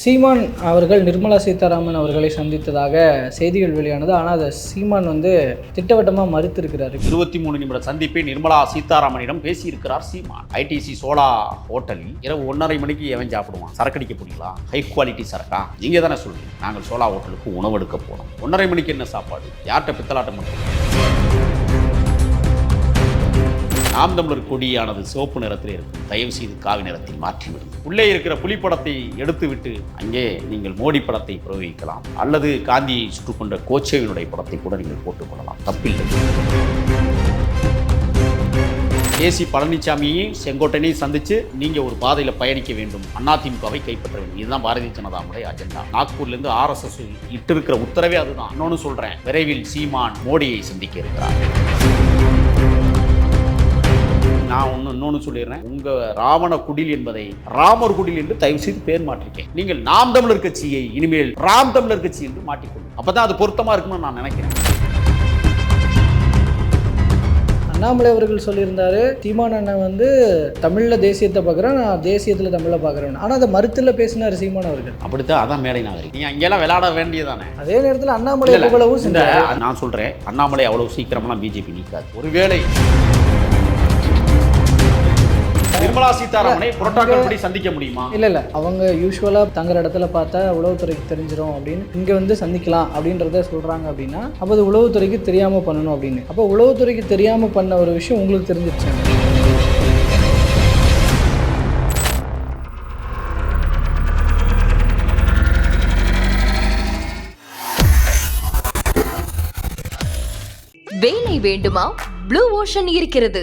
சீமான் அவர்கள் நிர்மலா சீதாராமன் அவர்களை சந்தித்ததாக செய்திகள் வெளியானது. ஆனால் அதை சீமான் வந்து திட்டவட்டமாக மறுத்திருக்கிறார். இருபத்தி மூணு நிமிட சந்திப்பை நிர்மலா சீதாராமனிடம் பேசியிருக்கிறார் சீமான். ஐடிசி சோலா ஹோட்டலில் இரவு ஒன்றரை மணிக்கு எவன் சாப்பிடுவான்? சரக்கடிக்க போனீங்களா ஹை குவாலிட்டி சரக்கா? நீங்க தானே சொல்றீங்க. நாங்கள் சோலா ஹோட்டலுக்கு உணவு எடுக்க போனோம் ஒன்றரை மணிக்கு என்ன சாப்பாடு? யார்கிட்ட பித்தலாட்டம் பண்ணுறோம் நாம் தமிழர் கொடியானது சிவப்பு நிறத்தில் இருக்கும். தயவு செய்து காவி நிறத்தில் மாற்றிவிடும் உள்ளே இருக்கிற புலிப்படத்தை எடுத்துவிட்டு அங்கே நீங்கள் மோடி படத்தை பிரயோகிக்கலாம். அல்லது காந்தியை சுட்டுக்கொண்ட கோச்சேவினுடைய படத்தை கூட நீங்கள் போட்டுக்கொள்ளலாம் தப்பில்லை. ஏசி பழனிசாமியையும் செங்கோட்டையனையும் சந்திச்சு நீங்க ஒரு பாதையில பயணிக்க வேண்டும். அதிமுகவை கைப்பற்ற வேண்டும். இதுதான் பாரதிய ஜனதாவுடைய அஜெண்டா. நாக்பூர்ல இருந்து ஆர்எஸ்எஸ் இட்டு இருக்கிற உத்தரவே அதுதான். இன்னொன்னு சொல்றேன். விரைவில் சீமான் மோடியை சந்திக்க இருக்கிறார். நான் ஒன்று இன்னொன்று சொல்லிடுறேன். உங்க ராவண குடில் என்பதை ராமர் குடில் என்று தயவு செய்து பேர் மாற்றிருக்கேன் நீங்கள் நாம் தமிழர் கட்சியை இனிமேல் ராம் தமிழர் கட்சி என்று மாற்றிக்கொள்ளும். அப்பதான் அது பொருத்தமா இருக்கும்னு நான் நினைக்கிறேன். அண்ணாமலை அவர்கள் சொல்லியிருந்தாரு சீமான் அண்ணன் வந்து தமிழில் தேசியத்தை பார்க்குறேன் நான் தேசியத்தில் தமிழை பார்க்குறேன் ஆனால் அதை மறுத்தில் பேசினார் சீமான் அவர்கள். அப்படித்தான் அதான் மேடை நாகரிகம். நீங்க அங்கெல்லாம் விளையாட வேண்டியதானே? அதே நேரத்தில் அண்ணாமலை செஞ்சாரு நான் சொல்றேன் அண்ணாமலை அவ்வளவு சீக்கிரமெல்லாம் பிஜேபி நீக்காது. ஒருவேளை நிர்மலா சீதாராமனை புரோட்டோகால் படி சந்திக்க முடியுமா? இல்லை இல்லை. அவங்க யூஸ்வலாக தங்குற இடத்துல பார்த்தா உளவுத்துறைக்கு தெரிஞ்சிரும் அப்படின்னு. இங்கே வந்து சந்திக்கலாம் அப்படின்றத சொல்கிறாங்க அப்படின்னா அப்போ அது உளவுத்துறைக்கு தெரியாமல் பண்ணணும் அப்படின்னு. அப்போ உளவுத்துறைக்கு தெரியாமல் பண்ண ஒரு விஷயம் உங்களுக்கு தெரிஞ்சிருச்சு? வேலை வேண்டுமா? ப்ளூ ஓஷன் இருக்கிறது.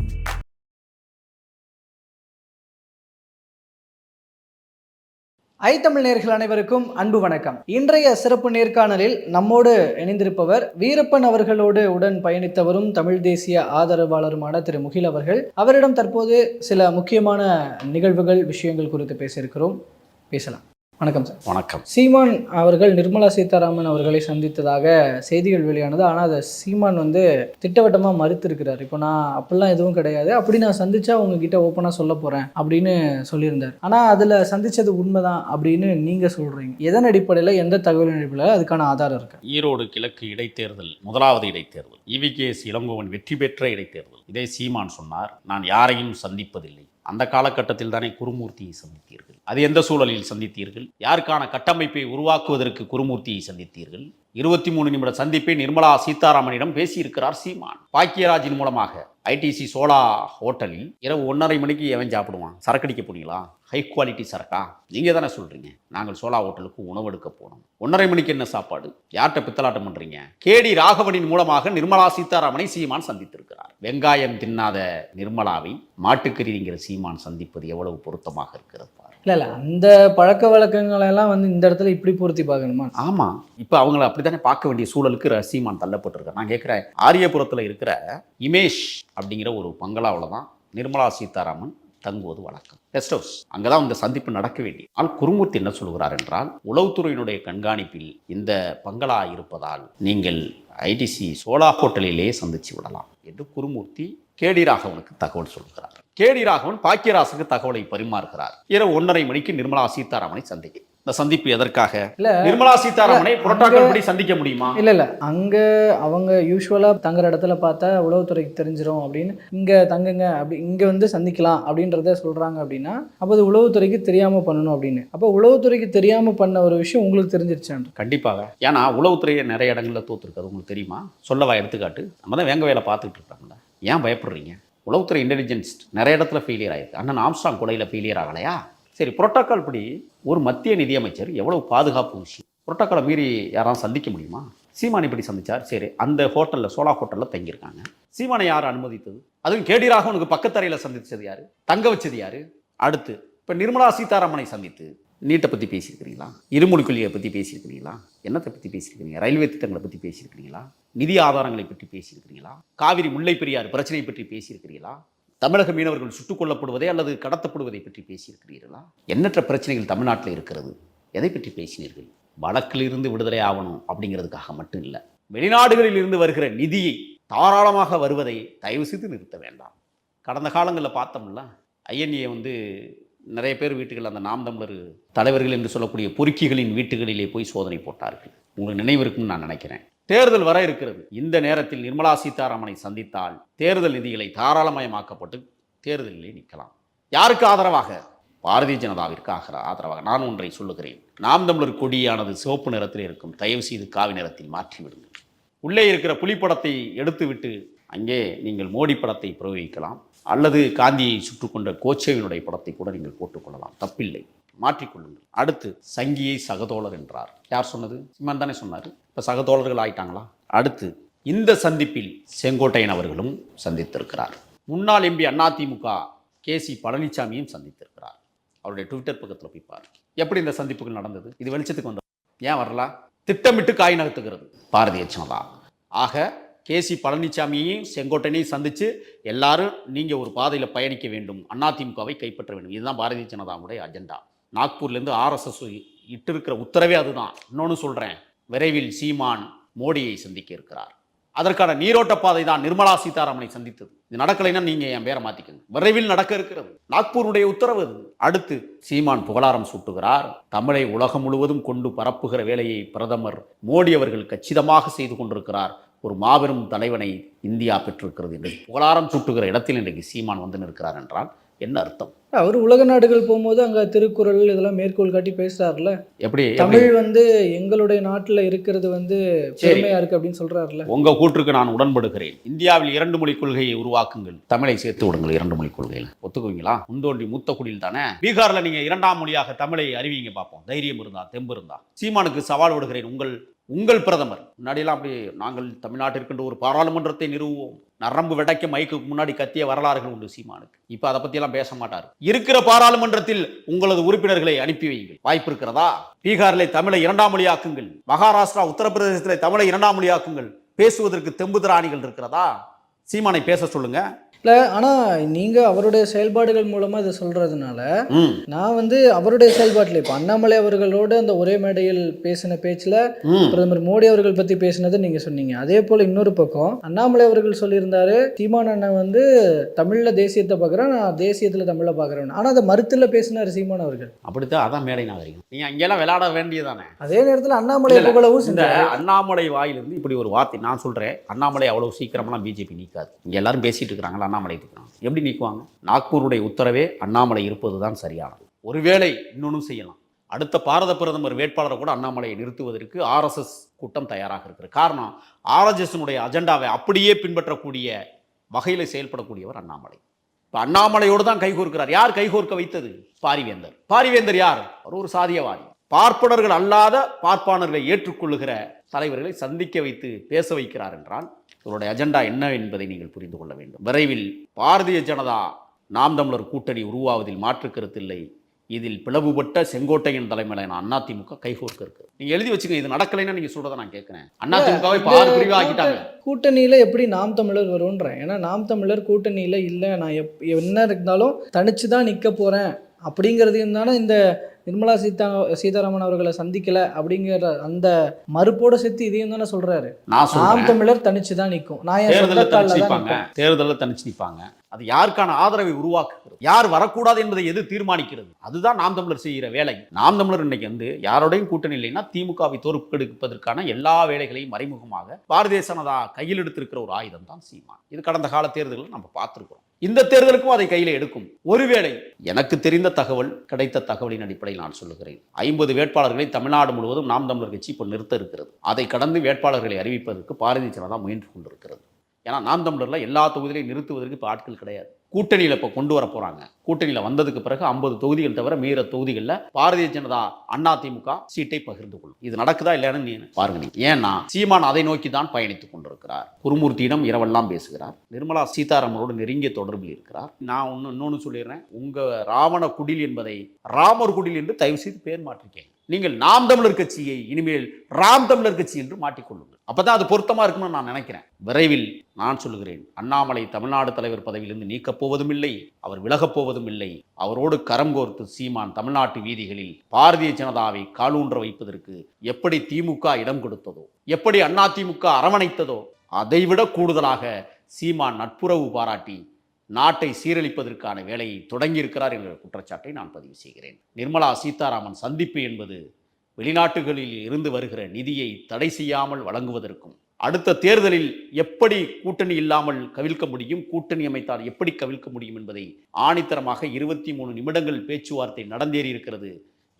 ஐ தமிழ் நேர்கள் அனைவருக்கும் அன்பு வணக்கம். இன்றைய சிறப்பு நேர்காணலில் நம்மோடு இணைந்திருப்பவர் வீரப்பன் அவர்களோடு உடன் பயணித்தவரும் தமிழ் தேசிய ஆதரவாளருமான திரு முகில் அவர்கள். அவரிடம் தற்போது சில முக்கியமான நிகழ்வுகள் விஷயங்கள் குறித்து பேசியிருக்கிறோம். பேசலாம். வணக்கம் சார். வணக்கம். சீமான் அவர்கள் நிர்மலா சீதாராமன் அவர்களை சந்தித்ததாக செய்திகள் வெளியானது. ஆனால் அதை சீமான் வந்து திட்டவட்டமாக மறுத்திருக்கிறார். இப்போ நான் அப்படிலாம் எதுவும் கிடையாது. அப்படி நான் சந்திச்சா உங்ககிட்ட ஓப்பனாக சொல்ல போகிறேன் அப்படின்னு சொல்லியிருந்தார். ஆனால் அதில் சந்திச்சது உண்மைதான் அப்படின்னு நீங்கள் சொல்கிறீங்க எதன் அடிப்படையில் எந்த தகவலின் அடிப்படையில் அதுக்கான ஆதாரம் இருக்கு? ஈரோடு கிழக்கு இடைத்தேர்தல் முதலாவது இடைத்தேர்தல். இவிகேஎஸ் இளங்கோவன் வெற்றி பெற்ற இடைத்தேர்தல். இதை சீமான் சொன்னார். நான் யாரையும் சந்திப்பதில்லை. அந்த காலகட்டத்தில் தானே குருமூர்த்தியை சந்தித்தீர்கள். அது எந்த சூழலில் சந்தித்தீர்கள்? யாருக்கான கட்டமைப்பை உருவாக்குவதற்கு குருமூர்த்தியை சந்தித்தீர்கள்? இருபத்தி மூணு நிமிட சந்திப்பை நிர்மலா சீதாராமனிடம் பேசியிருக்கிறார் சீமான். பாக்கியராஜின் மூலமாக ஐடிசி சோலா ஹோட்டலில் இரவு ஒன்றரை மணிக்கு எவன் சாப்பிடுவான்? சரக்கடிக்க போனீங்களா ஹை குவாலிட்டி சரக்கா? நீங்கள் தானே சொல்கிறீங்க நாங்கள் சோலா ஹோட்டலுக்கு உணவெடுக்க போனோம் ஒன்றரை மணிக்கு என்ன சாப்பாடு? யார்கிட்ட பித்தலாட்டம் பண்ணுறீங்க கேடி ராகவனின் மூலமாக நிர்மலா சீதாராமனை சீமான் சந்தித்திருக்கிறார். வெங்காயம் தின்னாத நிர்மலாவை மாட்டுக்கறிங்கிற சீமான் சந்திப்பது எவ்வளவு பொருத்தமாக இருக்கிறது? இல்லை இல்லை. அந்த பழக்க வழக்கங்களெல்லாம் வந்து இந்த இடத்துல இப்படி பொருத்தி பார்க்கணுமா? ஆமாம் இப்போ அவங்கள அப்படித்தானே பார்க்க வேண்டிய சூழலுக்கு சீமான் தள்ளப்பட்டிருக்கார். நான் கேட்குறேன் ஆரியபுரத்தில் இருக்கிற இமேஷ் அப்படிங்கிற ஒரு பங்களாவில் தான் நிர்மலா சீதாராமன் தங்குவது வழக்கம். கெஸ்ட் ஹவுஸ் அங்கே தான் இந்த சந்திப்பு நடக்க வேண்டிய ஆனால் குருமூர்த்தி என்ன சொல்கிறார் என்றால் உளவுத்துறையினுடைய கண்காணிப்பில் இந்த பங்களா இருப்பதால் நீங்கள் ஐடிசி சோலா ஹோட்டலிலே சந்திச்சு விடலாம் என்று குருமூர்த்தி கேடி ராகவனுக்கு தகவல் சொல்கிறார். கேடி ராகவன் பாக்கியராசுக்கு தகவலை பரிமாறுகிறார். இரவு ஒன்றரை மணிக்கு நிர்மலா சீதாராமனை சந்திக்க இந்த சந்திப்பு எதற்காக? இல்லை நிர்மலா சீதாராமனை புரோட்டோகால் படி சந்திக்க முடியுமா? இல்லை இல்லை அங்கே அவங்க யூஸ்வலாக தங்குற இடத்துல பார்த்தா உளவுத்துறைக்கு தெரிஞ்சிரும் அப்படின்னு இங்கே தங்குங்க அப்படி இங்கே வந்து சந்திக்கலாம் அப்படின்றத சொல்கிறாங்க அப்படின்னா அப்போ அது உளவுத்துறைக்கு தெரியாமல் பண்ணணும் அப்படின்னு. அப்போ உளவுத்துறைக்கு தெரியாமல் பண்ண ஒரு விஷயம் உங்களுக்கு தெரிஞ்சிருச்சான் கண்டிப்பாக. ஏன்னா உளவுத்துறையை நிறைய இடங்களில் தோத்துருக்காது உங்களுக்கு தெரியுமா? சொல்லவா எடுத்துக்காட்டு? நம்ம தான் வேங்க வேலை பார்த்துட்டு இருக்காங்களே ஏன் பயப்படுறீங்க? உளவுத்துறை இன்டெலிஜென்ஸ் நிறைய இடத்துல ஃபெயிலியர் ஆயிருக்கு. அண்ணன் ஆம்ஸ்டாங் கொலையில் ஃபெயிலியர் ஆகலையா? சரி புரோட்டோக்கால் படி ஒரு மத்திய நிதியமைச்சர் எவ்வளவு பாதுகாப்பு விஷயம்? புரோட்டோக்காலை மீறி யாராவது சந்திக்க முடியுமா? சீமான் இப்படி சந்திச்சார்? சரி அந்த ஹோட்டலில் சோலா ஹோட்டலில் தங்கியிருக்காங்க. சீமானை யார் அனுமதித்தது? அதுவும் கேடிராக உனக்கு பக்கத்தறையில் சந்தித்தது யார்? தங்க வச்சது யார்? அடுத்து இப்போ நிர்மலா சீதாராமனை சந்தித்து நீட்டை பற்றி பேசியிருக்கிறீங்களா? இருமொழி கொள்கையை பற்றி பேசியிருக்கிறீங்களா? என்னத்தை பற்றி பேசியிருக்கிறீங்க? ரயில்வே திட்டங்களை பற்றி பேசியிருக்கிறீங்களா? நிதி ஆதாரங்களை பற்றி பேசியிருக்கிறீங்களா காவிரி முல்லை பெரியார் பிரச்சனை பற்றி பேசியிருக்கிறீங்களா தமிழக மீனவர்கள் சுட்டுக் கொல்லப்படுவதை அல்லது கடத்தப்படுவதை பற்றி பேசியிருக்கிறீர்களா? எண்ணற்ற பிரச்சனைகள் தமிழ்நாட்டில் இருக்கிறது. எதை பற்றி பேசினீர்கள்? வழக்கிலிருந்து விடுதலை ஆகணும் அப்படிங்கிறதுக்காக மட்டும் இல்லை. வெளிநாடுகளில் இருந்து வருகிற நிதியை தாராளமாக வருவதை தயவு செய்து நிறுத்த வேண்டாம். கடந்த காலங்களில் பார்த்தோம்ல ஐஎன்ஏ வந்து நிறைய பேர் வீட்டுகள் அந்த நாம் தமிழர் தலைவர்கள் என்று சொல்லக்கூடிய பொறுக்கிகளின் வீட்டுகளிலே போய் சோதனை போட்டார்கள். உங்களுக்கு நினைவு இருக்கும்னு நான் நினைக்கிறேன். தேர்தல் வர இருக்கிறது. இந்த நேரத்தில் நிர்மலா சீதாராமனை சந்தித்தால் தேர்தல் நிதிகளை தாராளமயமாக்கப்பட்டு தேர்தலிலே நிற்கலாம். யாருக்கு ஆதரவாக? பாரதிய ஜனதாவிற்கு ஆகிற ஆதரவாக. நான் ஒன்றை சொல்லுகிறேன். நாம் தமிழர் கொடியானது சிவப்பு நிறத்தில் இருக்கும். தயவு செய்து காவி நிறத்தில் மாற்றிவிடுங்கள். உள்ளே இருக்கிற புலிப்படத்தை எடுத்துவிட்டு அங்கே நீங்கள் மோடி படத்தை பிரயோகிக்கலாம். அல்லது காந்தியை சுட்டுக்கொண்ட கோச்சேவினுடைய படத்தை கூட நீங்கள் போட்டுக்கொள்ளலாம் தப்பில்லை. மாற்றிக்கொள்ளுங்கள். அடுத்து சங்கியை சகதோழர் என்றார். யார் சொன்னது? சிம்மன் தானே சொன்னார். இப்போ சகதோழர்கள் ஆயிட்டாங்களா? அடுத்து இந்த சந்திப்பில் செங்கோட்டையன் அவர்களும் சந்தித்திருக்கிறார். முன்னாள் எம்பி அதிமுக கே சி பழனிசாமியும் சந்தித்திருக்கிறார். அவருடைய ட்விட்டர் பக்கத்தில் போய் பாரு. எப்படி இந்த சந்திப்புகள் நடந்தது? இது வெளிச்சத்துக்கு வந்த ஏன் வரல? திட்டமிட்டு காய் நகர்த்துகிறது. பாரதிய ஜனதா. ஆக கே சி பழனிசாமியையும் செங்கோட்டையனையும் சந்தித்து எல்லாரும் நீங்கள் ஒரு பாதையில் பயணிக்க வேண்டும். அதிமுகவை கைப்பற்ற வேண்டும். இதுதான் பாரதிய ஜனதாவுடைய அஜெண்டா. நாக்பூர்லேருந்து ஆர்எஸ்எஸ் இட்டிருக்கிற உத்தரவே அதுதான். இன்னொன்று சொல்கிறேன் விரைவில் சீமான் மோடியை சந்திக்க இருக்கிறார். அதற்கான நீரோட்ட பாதை தான் நிர்மலா சீதாராமனை சந்தித்தது. இது நடக்கலைன்னா நீங்க என் பேரை மாத்திக்கங்க? விரைவில் நடக்க இருக்கிறது. நாக்பூருடைய உத்தரவு அது. அடுத்து சீமான் புகழாரம் சூட்டுகிறார். தமிழை உலகம் முழுவதும் கொண்டு பரப்புகிற வேலையை பிரதமர் மோடி அவர்கள் கச்சிதமாக செய்து கொண்டிருக்கிறார். ஒரு மாபெரும் தலைவனை இந்தியா பெற்றிருக்கிறது என்று. புகழாரம் சூட்டுகிற இடத்தில் இன்றைக்கு சீமான் வந்து நிற்கிறார் என்றால் என்ன அர்த்தம்? அவர் உலக நாடுகள் போகும்போது அங்க திருக்குறள் இதெல்லாம் மேற்கோள் காட்டி பேசுறாருல எப்படி? தமிழ் வந்து எங்களுடைய நாட்டுல இருக்கிறது வந்து. பெருமையா இருக்கு அப்படின்னு சொல்றாருல உங்க கூற்றுக்கு நான் உடன்படுகிறேன். இந்தியாவில் இரண்டு மொழி கொள்கையை உருவாக்குங்கள். தமிழை சேர்த்து விடுங்கள் இரண்டு மொழி கொள்கையில். ஒத்துக்குவீங்களா? முந்தோண்டி மூத்த குடியில் தானே? பீகார்ல நீங்க இரண்டாம் மொழியாக தமிழை அறிவிங்க பார்ப்போம். தைரியம் இருந்தா தெம்பு இருந்தா. சீமானுக்கு சவால் விடுகிறேன் உங்கள் உங்கள் பிரதமர். முன்னாடியெல்லாம் அப்படி நாங்கள் தமிழ்நாட்டிற்கின்ற ஒரு பாராளுமன்றத்தை நிறுவுவோம். நரம்பு விடைக்க மைக்கு முன்னாடி கத்திய வரலாறுகள் உண்டு சீமானுக்கு. இப்போ அதை பற்றியெல்லாம் பேச மாட்டார். இருக்கிற பாராளுமன்றத்தில் உங்களது உறுப்பினர்களை அனுப்பி வையுங்கள். வாய்ப்பு இருக்கிறதா? பீகாரில் தமிழை இரண்டாம் மொழியாக்குங்கள் மகாராஷ்டிரா உத்தரப்பிரதேசத்தில் தமிழை இரண்டாம் மொழியாக்குங்கள் பேசுவதற்கு தெம்பு திராணிகள் இருக்கிறதா? சீமானை பேச சொல்லுங்கள் இல்ல ஆனா நீங்க அவருடைய செயல்பாடுகள் மூலமா இதை சொல்றதுனால நான் வந்து அவருடைய செயல்பாட்டில் இப்போ அண்ணாமலை அவர்களோடு அந்த ஒரே மேடையில் பேசின பேச்சில் பிரதமர் மோடி அவர்கள் பற்றி பேசினதை நீங்கள் சொன்னீங்க. அதே போல் இன்னொரு பக்கம் அண்ணாமலை அவர்கள் சொல்லியிருந்தாரு சீமான் அண்ணன் வந்து தமிழில் தேசியத்தை பார்க்குறேன் நான் தேசியத்தில் தமிழை பார்க்குறேன் ஆனால் அதை மறுத்தில் பேசினார் சீமான் அவர்கள். அப்படித்தான் அதான் மேடை நாகரிகம். நீங்க அங்கெல்லாம் விளையாட வேண்டியதானே அதே நேரத்தில் அண்ணாமலை புகழவும் இந்த அண்ணாமலை வாயிலிருந்து இப்படி ஒரு வார்த்தை நான் சொல்றேன். அண்ணாமலை அவ்வளவு சீக்கிரமெல்லாம் பிஜேபி நீக்காது. இங்க எல்லாரும் பேசிட்டு இருக்கிறாங்களா? அண்ணாமலை இருக்கிறாங்க எப்படி நீக்குவாங்க? நாக்பூருடைய உத்தரவே அண்ணாமலை இருப்பது தான் சரியானது. ஒருவேளை இன்னொன்றும் செய்யலாம். அடுத்த பாரத பிரதமர் வேட்பாளரை கூட அண்ணாமலையை நிறுத்துவதற்கு ஆர்எஸ்எஸ் கூட்டம் தயாராக இருக்கிறது. காரணம் ஆர்எஸ்எஸ்னுடைய அஜெண்டாவை அப்படியே பின்பற்றக்கூடிய வகையில் செயல்படக்கூடியவர் அண்ணாமலை. இப்போ அண்ணாமலையோடு தான் கைகோர்க்கிறார். யார் கைகோர்க்க வைத்தது? பாரிவேந்தர். பாரிவேந்தர் யார்? அவர் ஒரு சாதியவாதி. பார்ப்பனர்கள் அல்லாத பார்ப்பானர்களை ஏற்றுக்கொள்ளுகிற தலைவர்களை சந்திக்க வைத்து பேச வைக்கிறார் என்றால் இவருடைய அஜெண்டா என்ன என்பதை நீங்கள் புரிந்து கொள்ள வேண்டும். விரைவில் பாரதிய ஜனதா நாம் தமிழர் கூட்டணி உருவாவதில் மாற்று கருத்தில்லை இதில் பிளவுபட்ட செங்கோட்டையன் தலைமையிலான அதிமுக கைகோர்க்க இருக்கு. நீங்க எழுதி வச்சுங்க இது நடக்கலைன்னா நீங்க சொல்றதை நான் கேட்கிறேன். அதிமுகவை இப்போ ஆறு பிரிவா ஆக்கிட்டாங்க கூட்டணியில் எப்படி நாம் தமிழர் வரும்ன்றேன். ஏன்னா நாம் தமிழர் கூட்டணியில் இல்லை. நான் எப் என்ன இருந்தாலும் தனிச்சு தான் நிற்க போகிறேன் அப்படிங்கிறதையும் தானே இந்த நிர்மலா சீதா சீதாராமன் அவர்களை சந்திக்கல அப்படிங்கிற அந்த மறுப்போட சேர்த்து இதையும் தானே சொல்றாரு. நான் நாம் தமிழர் தனிச்சு தான் நிற்கும் நான் தேர்தலில் தனிச்சு தான் நிற்பாங்க. தேர்தலில் தனிச்சு நிற்பாங்க. அது யாருக்கான ஆதரவை உருவாக்குகிறது? யார் வரக்கூடாது என்பதை எது தீர்மானிக்கிறது? அதுதான் நாம் தமிழர் செய்கிற வேலை. நாம் தமிழர் இன்னைக்கு வந்து யாரோடையும் கூட்டணி இல்லைன்னா திமுகவை தோற்கெடுப்பதற்கான எல்லா வேலைகளையும் மறைமுகமாக பாரதிய ஜனதா கையில் எடுத்திருக்கிற ஒரு ஆயுதம் தான் சீமான். இது கடந்த கால தேர்தலில் நம்ம பார்த்துருக்கிறோம். இந்த தேர்தலுக்கும் அதை கையில் எடுக்கும். ஒருவேளை எனக்கு தெரிந்த தகவல் கிடைத்த தகவலின் அடிப்படையில் நான் சொல்லுகிறேன். ஐம்பது வேட்பாளர்களை தமிழ்நாடு முழுவதும் நாம் தமிழர் கட்சி இப்போ நிறுத்த இருக்கிறது. அதை கடந்து வேட்பாளர்களை அறிவிப்பதற்கு பாரதிய ஜனதா முயன்று கொண்டிருக்கிறது. ஏன்னா நாம் தமிழரில் எல்லா தொகுதியிலையும் நிறுத்துவதற்கு இப்போ ஆட்கள் கிடையாது. கூட்டணியில் இப்போ கொண்டு வர போகிறாங்க கூட்டணியில் வந்ததுக்கு பிறகு ஐம்பது தொகுதிகள் தவிர மீற தொகுதிகளில் பாரதிய ஜனதா அண்ணா திமுக சீட்டை பகிர்ந்து கொள்ளும். இது நடக்குதா இல்லைன்னு நீ பாருங்க ஏன்னா சீமான் அதை நோக்கி தான் பயணித்துக் கொண்டிருக்கிறார். குருமூர்த்தியிடம் இரவெல்லாம் பேசுகிறார். நிர்மலா சீதாராமனோடு நெருங்கிய தொடர்பில் இருக்கிறார். நான் ஒன்று இன்னொன்று சொல்லிடுறேன். உங்கள் ராவண குடில் என்பதை ராமர் குடில் என்று தயவு செய்து பேர் மாற்றிருக்கேன் நீங்கள் நாம் தமிழர் கட்சியை இனிமேல் ராம் தமிழர் கட்சி என்று மாட்டிக்கொள்ளுங்கள். அப்பதான் அது பொருத்தமா இருக்கும்னு நான் நினைக்கிறேன். விரைவில் நான் சொல்லுகிறேன் அண்ணாமலை தமிழ்நாடு தலைவர் பதவியிலிருந்து நீக்கப் போவதும் இல்லை அவர் விலகப் போவதும் இல்லை. அவரோடு கரம் கோர்த்து சீமான் தமிழ்நாட்டு வீதிகளில் பாரதிய ஜனதாவை காலூன்ற வைப்பதற்கு எப்படி திமுக இடம் கொடுத்ததோ எப்படி அண்ணா திமுக அரவணைத்ததோ அதைவிட கூடுதலாக சீமான் நட்புறவு பாராட்டி நாட்டை சீரழிப்பதற்கான வேலையை தொடங்கியிருக்கிறார் என்ற குற்றச்சாட்டை நான் பதிவு செய்கிறேன். நிர்மலா சீதாராமன் சந்திப்பு என்பது வெளிநாட்டுகளில் இருந்து வருகிற நிதியை தடை செய்யாமல் வழங்குவதற்கும் அடுத்த தேர்தலில் எப்படி கூட்டணி இல்லாமல் கவிழ்க்க முடியும் கூட்டணி அமைத்தால் எப்படி கவிழ்க்க முடியும் என்பதை ஆணித்தரமாக இருபத்தி மூணு நிமிடங்கள் பேச்சுவார்த்தை நடந்தேறி இருக்கிறது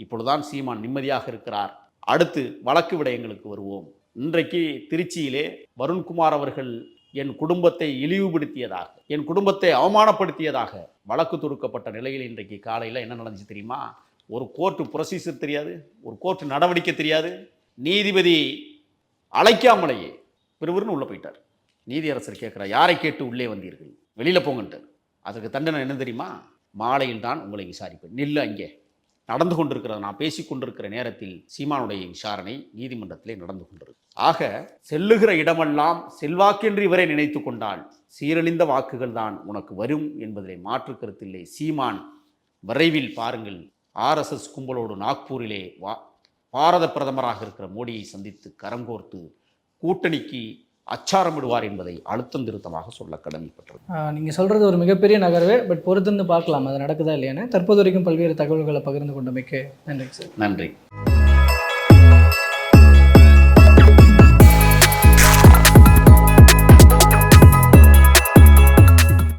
இப்பொழுதுதான் சீமான் நிம்மதியாக இருக்கிறார். அடுத்து வழக்கு விடயங்களுக்கு வருவோம். இன்றைக்கு திருச்சியிலே வருண்குமார் அவர்கள் என் குடும்பத்தை இழிவுபடுத்தியதாக என் குடும்பத்தை அவமானப்படுத்தியதாக வழக்கு தொடுக்கப்பட்ட நிலையில் இன்றைக்கு காலையில் என்ன நடந்துச்சு தெரியுமா? ஒரு கோர்ட்டு ப்ரொசீஜர் தெரியாது ஒரு கோர்ட்டு நடவடிக்கை தெரியாது. நீதிபதி அழைக்காமலேயே விறுவிறுன்னு உள்ளே போயிட்டார். நீதியரசர் கேட்குறார் யாரை கேட்டு உள்ளே வந்தீர்கள்? வெளியில் போங்கன்ட்டு. அதுக்கு தண்டனை என்ன தெரியுமா? மாலையில் தான் உங்களை விசாரிப்பேன். நில்லு அங்கே. நடந்து கொண்டிருக்கிறது நான் பேசிக்கொண்டிருக்கிற நேரத்தில் சீமானுடைய விசாரணை நீதிமன்றத்திலே நடந்து கொண்டிருக்கு ஆக செல்லுகிற இடமெல்லாம் செல்வாக்கென்று இவரை நினைத்து கொண்டால் சீரழிந்த வாக்குகள் தான் உனக்கு வரும் என்பதிலே மாற்று கருத்தில்லை சீமான் விரைவில் பாருங்கள். ஆர்எஸ்எஸ் கும்பலோடு நாக்பூரிலே வா பாரத பிரதமராக இருக்கிற மோடியை சந்தித்து கரம் கோர்த்து கூட்டணிக்கு அச்சாரமிடுவார் என்பதை அழுத்தம் திருத்தமாக சொல்ல கடமைப்பட்டது நீங்கள் சொல்கிறது ஒரு மிகப்பெரிய நகர்வு பட் பொறுத்திருந்து பார்க்கலாம் அது நடக்குதா இல்லையான்னு தற்போது வரைக்கும் பல்வேறு தகவல்களை பகிர்ந்து கொண்டமைக்கு நன்றி சார். நன்றி.